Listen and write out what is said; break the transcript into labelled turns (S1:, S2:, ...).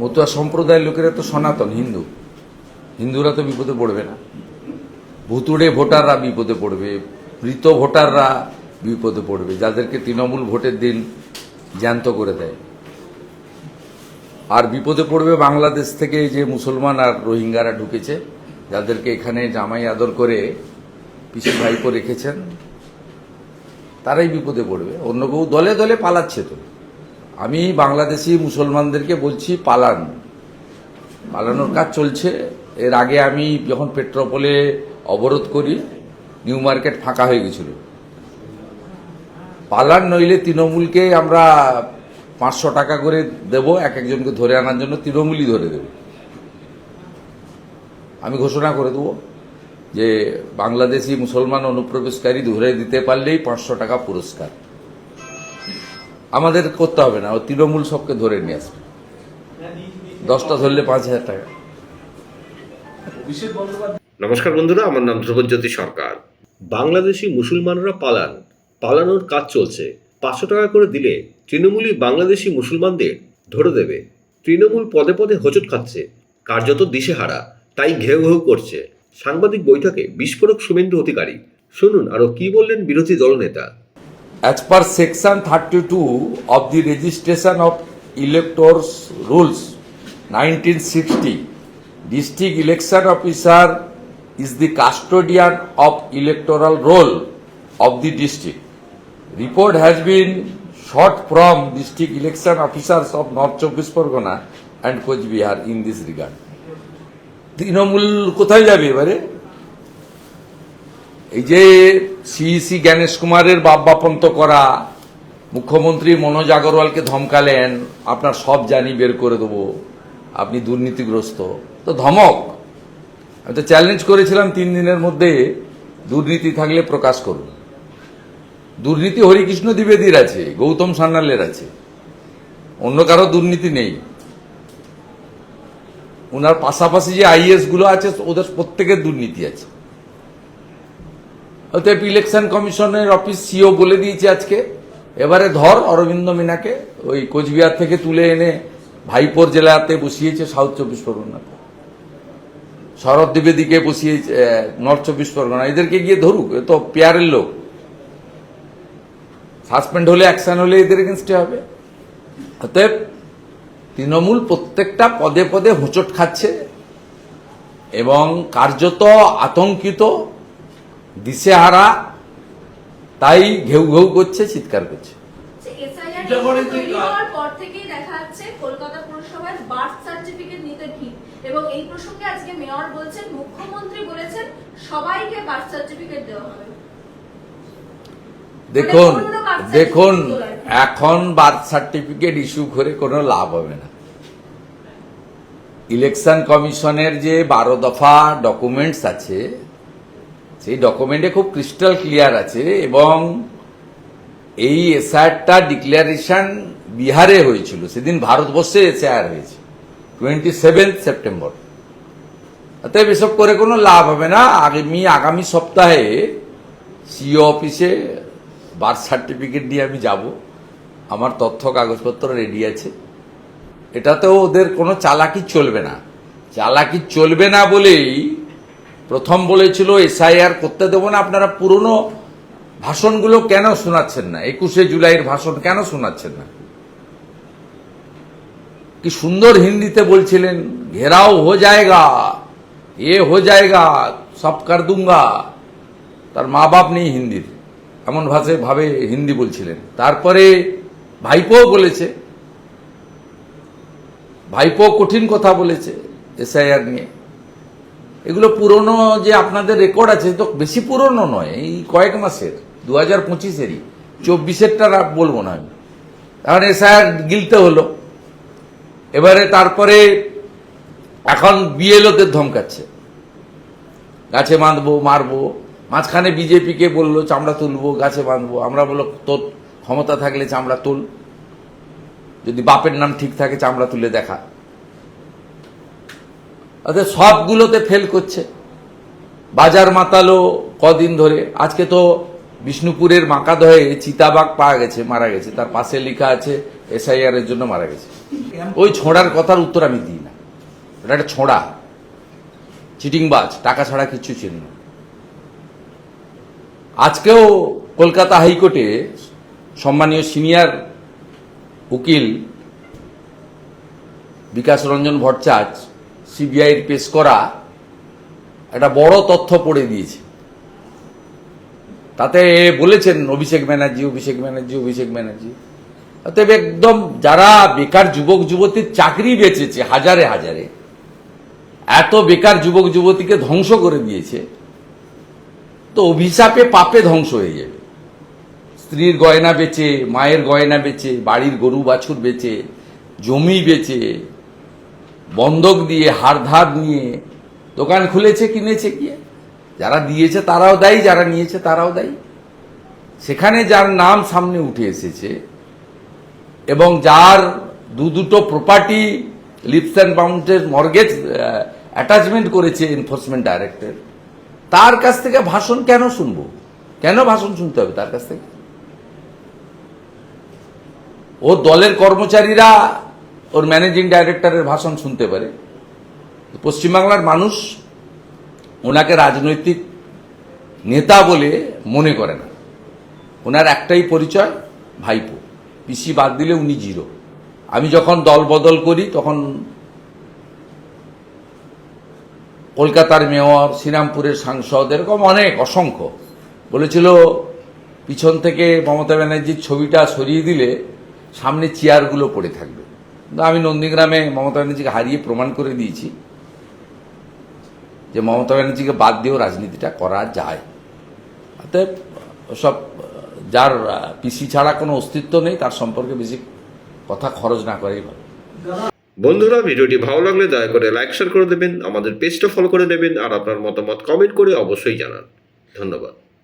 S1: মতুয়া সম্প্রদায়ের লোকেরা তো সনাতন, হিন্দু। হিন্দুরা তো বিপদে পড়বে না। ভুতুড়ে ভোটাররা বিপদে পড়বে, মৃত ভোটাররা বিপদে পড়বে, যাদেরকে তৃণমূল ভোটের দিন জ্যান্ত করে দেয়। আর বিপদে পড়বে বাংলাদেশ থেকে যে মুসলমান আর রোহিঙ্গারা ঢুকেছে, যাদেরকে এখানে জামাই আদর করে পিসি ভাইপো রেখেছেন, তারাই বিপদে পড়বে। অন্য কেউ দলে দলে পালাচ্ছে তো। আমি বাংলাদেশি মুসলমানদেরকে বলছি পালান। পালানোর কাজ চলছে। এর আগে আমি যখন পেট্রোপোলে অবরোধ করি, নিউ মার্কেট ফাঁকা হয়ে গেছিল। পালান নইলে তৃণমূলকে আমরা পাঁচশো টাকা করে দেব, এক একজনকে ধরে আনার জন্য তৃণমূলই ধরে দেব। আমি ঘোষণা করে দেবো যে বাংলাদেশি মুসলমান অনুপ্রবেশকারী ধরে দিতে পারলেই পাঁচশো টাকা পুরস্কার। আমাদের করতে হবে না ও তৃণমূল সবকে ধরে নিয়ে আসবে। দশটা ধরলে পাঁচ হাজার টাকা।
S2: নমস্কার বন্ধুরা আমার নাম ধ্রুবজ্যোতি সরকার। বাংলাদেশি মুসলমানরা পালান। পালানোর কাজ চলছে। পাঁচশো টাকা করে দিলে তৃণমূলই বাংলাদেশি মুসলমানদের ধরে দেবে। তৃণমূল পদে পদে হোঁচট খাচ্ছে। কার্যত দিশেহারা। তাই ঘেউ ঘেউ করছে। সাংবাদিক বৈঠকে বিস্ফোরক শুভেন্দু অধিকারী। শুনুন আরও কি বললেন বিরোধী দলনেতা?
S1: As per section 32 of the registration of electors rules 1960, district election officer is the custodian of electoral roll of the district. Report has been sought from district election officers of North Chobbish Pargana and Coach Bihar in this regard. Trinamool কোথায় যাবে এবারে এই যে CEC Gyanesh কুমারের বাপ বাপন্ত করা, মুখ্যমন্ত্রী মনোজ আগরওয়ালকে ধমকালেন, আপনার সব জানি বের করে দেবো, আপনি দুর্নীতিগ্রস্ত। তো ধমক। আমি তো চ্যালেঞ্জ করেছিলাম তিন দিনের মধ্যে, দুর্নীতি থাকলে প্রকাশ করুন। দুর্নীতি হরিকৃষ্ণ দ্বিবেদীর আছে, গৌতম সান্যালের আছে। অন্য কারও দুর্নীতি নেই। ওনার পাশাপাশি যে আইএসগুলো আছে, ওদের প্রত্যেকের দুর্নীতি আছে। অতএব ইলেকশন কমিশনের অফিস সিও বলে দিয়েছে আজকে। এবারে ধর অরবিন্দ মিনাকে ওই কোচবিহার থেকে তুলে এনে ভাইপোর জেলাতে বসিয়েছে সাউথ চব্বিশ পরগনাতে। শরৎ দ্বিবেদীকে বসিয়েছে নর্থ চব্বিশ পরগনা। এদেরকে গিয়ে ধরুক, এ তো পেয়ারের লোক। সাসপেন্ড হলে অ্যাকশন হলে এদের এগেনস্টে হবে। অতএব তৃণমূল প্রত্যেকটা পদে পদে হোঁচট খাচ্ছে এবং কার্যত আতঙ্কিত দিশেহারা তাই ঘেউ ঘেউ করছে চিৎকার করছে।
S3: এসআইআর
S4: এটা করে যে
S3: তৈরি
S4: কা-
S3: হওয়ার পর থেকেই দেখা যাচ্ছে কলকাতা পুরসভার বার্থ সার্টিফিকেট নিতে ভিড় এবং এই প্রসঙ্গে আজকে মেয়র বলছেন মুখ্যমন্ত্রী বলেছেন সবাইকে বার্থ সার্টিফিকেট দেওয়া হবে।
S1: দেখুন
S3: মানে birth
S1: দেখুন এখন বার্থ সার্টিফিকেট ইস্যু করে কোনো লাভ হবে না। ইলেকশন কমিশনের যে বারো দফা ডকুমেন্টস আছে সেই ডকুমেন্টে খুব ক্রিস্টাল ক্লিয়ার আছে এবং এই এসআরটা ডিক্লারেশন বিহারে হয়েছিল। সেদিন ভারতবর্ষে এসআর হয়েছে টোয়েন্টি সেভেন্থ সেপ্টেম্বর অতএব এসব করে কোনো লাভ হবে না। আগামী আগামী সপ্তাহে সিও অফিসে বার্থ সার্টিফিকেট দিয়ে আমি যাব। আমার তথ্য, কাগজপত্র রেডি আছে। এটাতেও ওদের কোনো চালাকি চলবে না। চালাকি চলবে না বলেই প্রথম বলেছিল এসআইআর করতে দেবো না। আপনারা পুরনো ভাষণগুলো কেন শোনাচ্ছেন না? একুশে জুলাইয়ের ভাষণ কেন শোনাচ্ছেন না? কি সুন্দর হিন্দিতে বলছিলেন, ঘেরাও হো জায়গা, এ হো জায়গা, সব কার দুঙ্গা। তার মা বাপ নেই হিন্দির। এমন ভাষায় ভাবে হিন্দি বলছিলেন। তারপরে ভাইপো বলেছে। ভাইপো কঠিন কথা বলেছে এসআইআর নিয়ে। এগুলো পুরনো যে আপনাদের রেকর্ড আছে তো বেশি পুরনো নয়, এই কয়েক মাসের দু হাজার পঁচিশেরই। চব্বিশেরটা বলব না আমি। এখন এসআইআর গিলতে হলো। এবারে তারপরে এখন বিএলওদের ধমকাচ্ছে। গাছে বাঁধবো, মারবো। মাঝখানে বিজেপিকে বলল, চামড়া তুলবো, গাছে বাঁধবো। আমরা বলল, তোর ক্ষমতা থাকলে চামড়া তুল। যদি বাপের নাম ঠিক থাকে, চামড়া তুলে দেখা। অর্থাৎ সবগুলোতে ফেল করছে। বাজার মাতালো কদিন ধরে। আজকে তো বিষ্ণুপুরের মাকাদহে চিতাবাঘ পাওয়া গেছে, মারা গেছে। তার পাশে লেখা আছে এসআইআর এর জন্য মারা গেছে। ওই ছোঁড়ার কথার উত্তর আমি দিই না। ওটা একটা ছোঁড়া। চিটিংবাজ, টাকা ছাড়া কিচ্ছু না। আজকেও কলকাতা হাইকোর্টে সম্মানীয় সিনিয়র উকিল বিকাশ রঞ্জন ভট্টাচার্য সিবিআইয়ের পেশ করা একটা বড় তথ্য পড়ে দিয়েছে। তাতে বলেছেন অভিষেক ব্যানার্জি অভিষেক ব্যানার্জি অভিষেক ব্যানার্জি। অতএব একদম যারা বেকার যুবক যুবতীর চাকরি বেঁচেছে হাজারে হাজারে, এত বেকার যুবক, যুবতীকে ধ্বংস করে দিয়েছে, তো অভিশাপে পাপে ধ্বংস হয়ে যাবে। স্ত্রীর গয়না বেচে, মায়ের গয়না বেচে, বাড়ির গরু বাছুর বেচে, জমি বেচে বন্ধক দিয়ে হার ধার নিয়ে দোকান খুলেছে, কিনেছে গিয়ে যারা দিয়েছে তারাও দেয়, যারা নিয়েছে তারাও দেয়। সেখানে যার নাম সামনে উঠে এসেছে এবং যার দু দুটো প্রপার্টি লিপস অ্যান্ড বাউন্ডের মর্গেজ অ্যাটাচমেন্ট করেছে এনফোর্সমেন্ট ডাইরেক্টর তার কাছ থেকে ভাষণ কেন শুনব? কেন ভাষণ শুনতে হবে তার কাছ থেকে? ও দলের কর্মচারীরা ওর ম্যানেজিং ডাইরেক্টরের ভাষণ শুনতে পারে। পশ্চিমবাংলার মানুষ ওনাকে রাজনৈতিক নেতা বলে মনে করে না। ওনার একটাই পরিচয়, ভাইপো। পিসি বাদ দিলে উনি জিরো। আমি যখন দল বদল করি, তখন কলকাতার মেয়র, শ্রীরামপুরের সাংসদ, এরকম অনেক, অসংখ্য। বলেছিল, পিছন থেকে মমতা ব্যানার্জির ছবিটা সরিয়ে দিলে সামনে চেয়ারগুলো পড়ে থাকবে। আমি নন্দীগ্রামে মমতা ব্যানার্জিকে হারিয়ে প্রমাণ করে দিয়েছি যে মমতা ব্যানার্জিকে বাদ দিয়েও রাজনীতিটা করা যায়। অতএব সব, যার পিসি ছাড়া কোনো অস্তিত্ব নেই, তার সম্পর্কে বেশি কথা খরচ না করেই ভালো।
S2: বন্ধুরা, ভিডিওটি ভালো লাগলে দয়া করে লাইক শেয়ার করে দেবেন, আমাদের পেজটা ফলো করে নেবেন আর আপনার মতামত কমেন্ট করে অবশ্যই জানান। ধন্যবাদ।